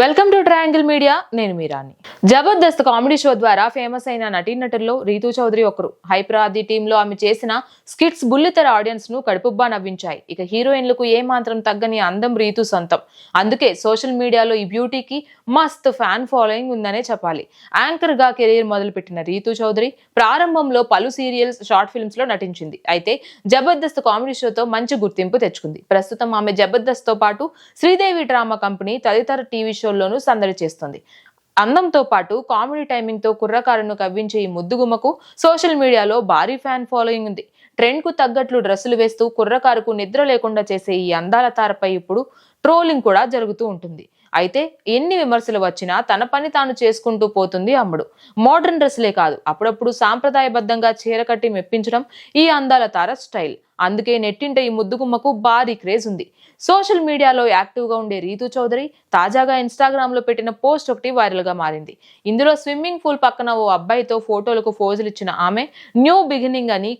Welcome to triangle media నేను మీరాని Jabardasth comedy show ద్వారా ఫేమస్ అయిన నటీనటుల్లో రీతూ చౌదరి ఒకరు. హైపరాది టీంలో ఆమె చేసిన స్కిట్స్ బుల్లితెర ఆడియన్స్ను కడుపుబ్బా నవ్వించాయి. ఇక హీరోయిన్లకు ఏమాత్రం తగ్గని అందం రీతు సొంతం. అందుకే సోషల్ మీడియాలో ఈ బ్యూటీకి మస్త్ ఫ్యాన్ ఫాలోయింగ్ ఉందనే చెప్పాలి. యాంకర్గా కెరీర్ మొదలుపెట్టిన రీతూ చౌదరి ప్రారంభంలో పలు సీరియల్స్ షార్ట్ ఫిల్మ్స్లో నటించింది. అయితే జబర్దస్త్ కామెడీ షోతో మంచి గుర్తింపు తెచ్చుకుంది. ప్రస్తుతం ఆమె జబర్దస్త్తో పాటు శ్రీదేవి డ్రామా కంపెనీ తదితర టీవీ షోల్లోనూ సందడి చేస్తుంది. అందంతో పాటు కామెడీ టైమింగ్తో కుర్రకారును కవ్వించే ఈ ముద్దుగుమ్మకు సోషల్ మీడియాలో భారీ ఫ్యాన్ ఫాలోయింగ్ ఉంది. ట్రెండ్కు తగ్గట్లు డ్రెస్సులు వేస్తూ కుర్రకారుకు నిద్ర లేకుండా చేసే ఈ అందాల తారపై ఇప్పుడు ట్రోలింగ్ కూడా జరుగుతూ ఉంటుంది. అయితే ఎన్ని విమర్శలు వచ్చినా తన పని తాను చేసుకుంటూ పోతుంది అమ్ముడు. మోడర్న్ డ్రెస్లే కాదు అప్పుడప్పుడు సాంప్రదాయబద్ధంగా చీర కట్టి మెప్పించడం ఈ అందాల తార స్టైల్. అందుకే నెట్టింట ఈ ముద్దుగుమ్మకు భారీ క్రేజ్ ఉంది. సోషల్ మీడియాలో యాక్టివ్గా ఉండే రీతు చౌదరి తాజాగా ఇన్స్టాగ్రామ్లో పెట్టిన పోస్ట్ ఒకటి వైరల్గా మారింది. ఇందులో స్విమ్మింగ్ పూల్ పక్కన ఓ అబ్బాయితో ఫోటోలకు ఫోజులు ఇచ్చిన ఆమె న్యూ బిగినింగ్ అని